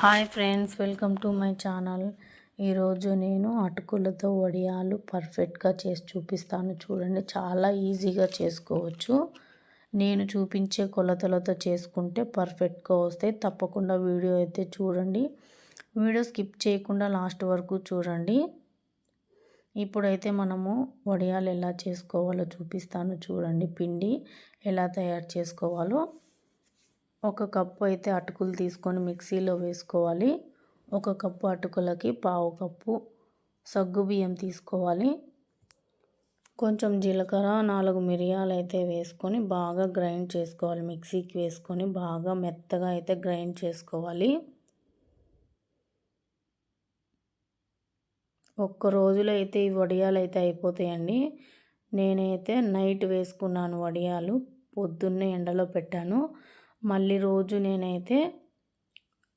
Hi friends welcome to my channel. ఈరోజు నేను అటుకులతో వడియాలు పర్ఫెక్ట్గా చేసి చూపిస్తాను. చూడండి చాలా ఈజీగా చేసుకోవచ్చు. నేను చూపించే కొలతలతో చేసుకుంటే పర్ఫెక్ట్గా వస్తాయి. తప్పకుండా వీడియో అయితే చూడండి. వీడియో స్కిప్ చేయకుండా లాస్ట్ వరకు చూడండి. ఇప్పుడైతే మనము వడియాలు ఎలా చేసుకోవాలో చూపిస్తాను. చూడండి పిండి ఎలా తయారు చేసుకోవాలో. ఒక కప్పు అయితే అటుకులు తీసుకొని మిక్సీలో వేసుకోవాలి. ఒక కప్పు అటుకులకి పావు కప్పు సగ్గు బియ్యం తీసుకోవాలి. కొంచెం జీలకర్ర నాలుగు మిరియాలు అయితే వేసుకొని బాగా గ్రైండ్ చేసుకోవాలి. మిక్సీకి వేసుకొని బాగా మెత్తగా అయితే గ్రైండ్ చేసుకోవాలి. ఒక్క రోజులో అయితే ఈ వడియాలు అయితే అయిపోతాయండి. నేనైతే నైట్ వేసుకున్నాను వడియాలు పొద్దున్నే ఎండలో పెట్టాను. మళ్ళీ రోజు నేనైతే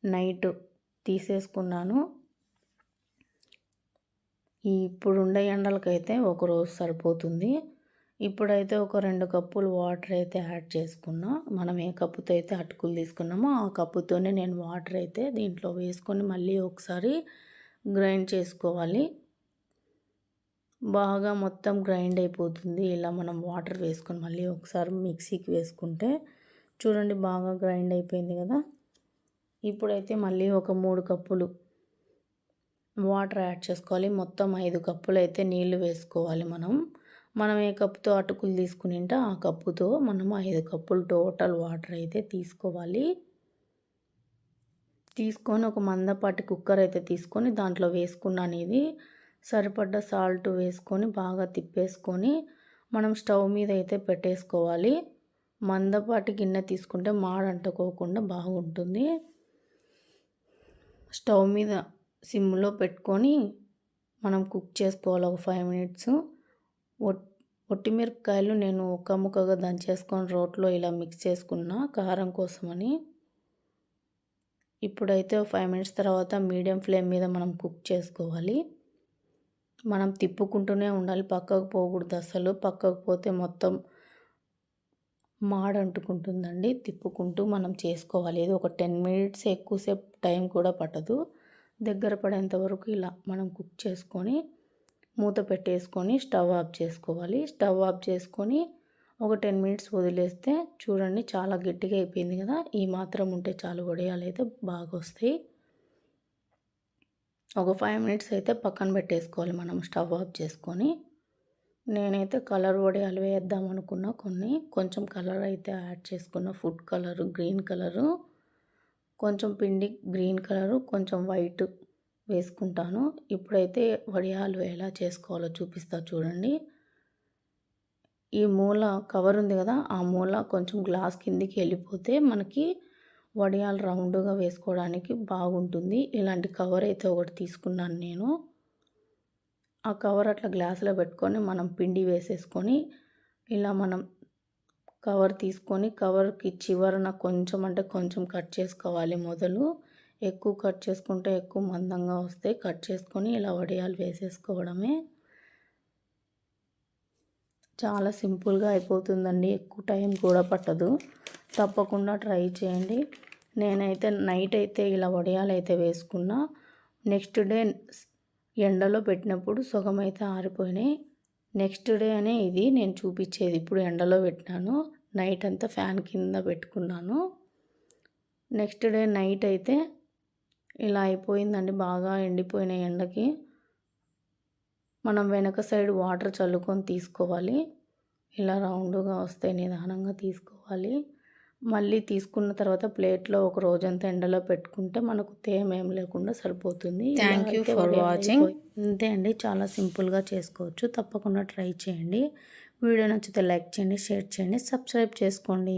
నైట్ తీసేసుకున్నాను. ఇప్పుడుండే ఎండలకైతే ఒక రోజు సరిపోతుంది. ఇప్పుడైతే ఒక రెండు కప్పులు వాటర్ అయితే యాడ్ చేసుకున్నా. మనం ఏ కప్పుతో అయితే అటుకులు తీసుకున్నామో ఆ కప్పుతోనే నేను వాటర్ అయితే దీంట్లో వేసుకొని మళ్ళీ ఒకసారి గ్రైండ్ చేసుకోవాలి. బాగా మొత్తం గ్రైండ్ అయిపోతుంది. ఇలా మనం వాటర్ వేసుకొని మళ్ళీ ఒకసారి మిక్సీకి వేసుకుంటే చూడండి బాగా గ్రైండ్ అయిపోయింది కదా. ఇప్పుడైతే మళ్ళీ ఒక మూడు కప్పులు వాటర్ యాడ్ చేసుకోవాలి. మొత్తం ఐదు కప్పులు అయితే నీళ్ళు వేసుకోవాలి మనం. మనం ఏ కప్పుతో అటుకులు తీసుకుని ఉంటే ఆ కప్పుతో మనం ఐదు కప్పులు టోటల్ వాటర్ అయితే తీసుకోవాలి. తీసుకొని ఒక మందపాటి కుక్కర్ అయితే తీసుకొని దాంట్లో వేసుకున్నాను ఇది సరిపడ్డ సాల్ట్ వేసుకొని బాగా తిప్పేసుకొని మనం స్టవ్ మీద అయితే పెట్టేసుకోవాలి. మందపాటి గిన్నె తీసుకుంటే మాడంటుకోకుండా బాగుంటుంది. స్టవ్ మీద సిమ్లో పెట్టుకొని మనం కుక్ చేసుకోవాలి ఒక ఫైవ్ మినిట్స్. ఒట్టిమిరపకాయలు నేను ఒక్క ముక్కగా దంచేసుకొని రోట్లో ఇలా మిక్స్ చేసుకున్నా కారం కోసమని. ఇప్పుడైతే ఫైవ్ మినిట్స్ తర్వాత మీడియం ఫ్లేమ్ మీద మనం కుక్ చేసుకోవాలి. మనం తిప్పుకుంటూనే ఉండాలి పక్కకు పోకూడదు అసలు. పక్కకు పోతే మొత్తం మాడంటుకుంటుందండి. తిప్పుకుంటూ మనం చేసుకోవాలి. ఇది ఒక టెన్ మినిట్స్ ఎక్కువసేపు టైం కూడా పట్టదు. దగ్గర పడేంత వరకు ఇలా మనం కుక్ చేసుకొని మూత పెట్టేసుకొని స్టవ్ ఆఫ్ చేసుకోవాలి. స్టవ్ ఆఫ్ చేసుకొని ఒక టెన్ మినిట్స్ వదిలేస్తే చూడండి చాలా గట్టిగా అయిపోయింది కదా. ఈ మాత్రం ఉంటే చాలు వడియాలు అయితే బాగా వస్తాయి. ఒక ఫైవ్ మినిట్స్ అయితే పక్కన పెట్టేసుకోవాలి మనం స్టవ్ ఆఫ్ చేసుకొని. నేనైతే కలర్ వడియాలు వేద్దాం అనుకున్నా కొన్ని. కొంచెం కలర్ అయితే యాడ్ చేసుకున్న. ఫుడ్ కలరు గ్రీన్ కలరు కొంచెం పిండి గ్రీన్ కలరు కొంచెం వైట్ వేసుకుంటాను. ఇప్పుడైతే వడియాలు ఎలా చేసుకోవాలో చూపిస్తా చూడండి. ఈ మూల కవర్ ఉంది కదా ఆ మూల కొంచెం గ్లాస్ కిందికి వెళ్ళిపోతే మనకి వడియాలు రౌండ్గా వేసుకోవడానికి బాగుంటుంది. ఇలాంటి కవర్ అయితే ఒకటి తీసుకున్నాను నేను. ఆ కవర్ అట్లా గ్లాసులో పెట్టుకొని మనం పిండి వేసేసుకొని ఇలా మనం కవర్ తీసుకొని కవర్కి చివరన కొంచెం అంటే కొంచెం కట్ చేసుకోవాలి మొదలు. ఎక్కువ కట్ చేసుకుంటే ఎక్కువ మందంగా వస్తాయి కట్ చేసుకొని ఇలా వడియాలు వేసేసుకోవడమే. చాలా సింపుల్గా అయిపోతుందండి ఎక్కువ టైం కూడా పట్టదు. తప్పకుండా ట్రై చేయండి. నేనైతే నైట్ అయితే ఇలా వడియాలు అయితే వేసుకున్నా. నెక్స్ట్ డే ఎండలో పెట్టినప్పుడు సుఖమైతే అయితే ఆరిపోయినాయి. నెక్స్ట్ డే అనే ఇది నేను చూపించేది. ఇప్పుడు ఎండలో పెట్టినాను. నైట్ అంతా ఫ్యాన్ కింద పెట్టుకున్నాను. నెక్స్ట్ డే నైట్ అయితే ఇలా అయిపోయిందండి. బాగా ఎండిపోయిన ఎండకి. మనం వెనక సైడ్ వాటర్ చల్లుకొని తీసుకోవాలి. ఇలా రౌండ్గా వస్తే నిదానంగా తీసుకోవాలి. మళ్ళీ తీసుకున్న తర్వాత ప్లేట్లో ఒక రోజంతా ఎండలో పెట్టుకుంటే మనకు తేమ ఏం లేకుండా సరిపోతుంది. థ్యాంక్ యూ ఫర్ వాచింగ్ అంతే అండి చాలా సింపుల్గా చేసుకోవచ్చు. తప్పకుండా ట్రై చేయండి. వీడియో నచ్చితే లైక్ చేయండి షేర్ చేయండి సబ్స్క్రైబ్ చేసుకోండి.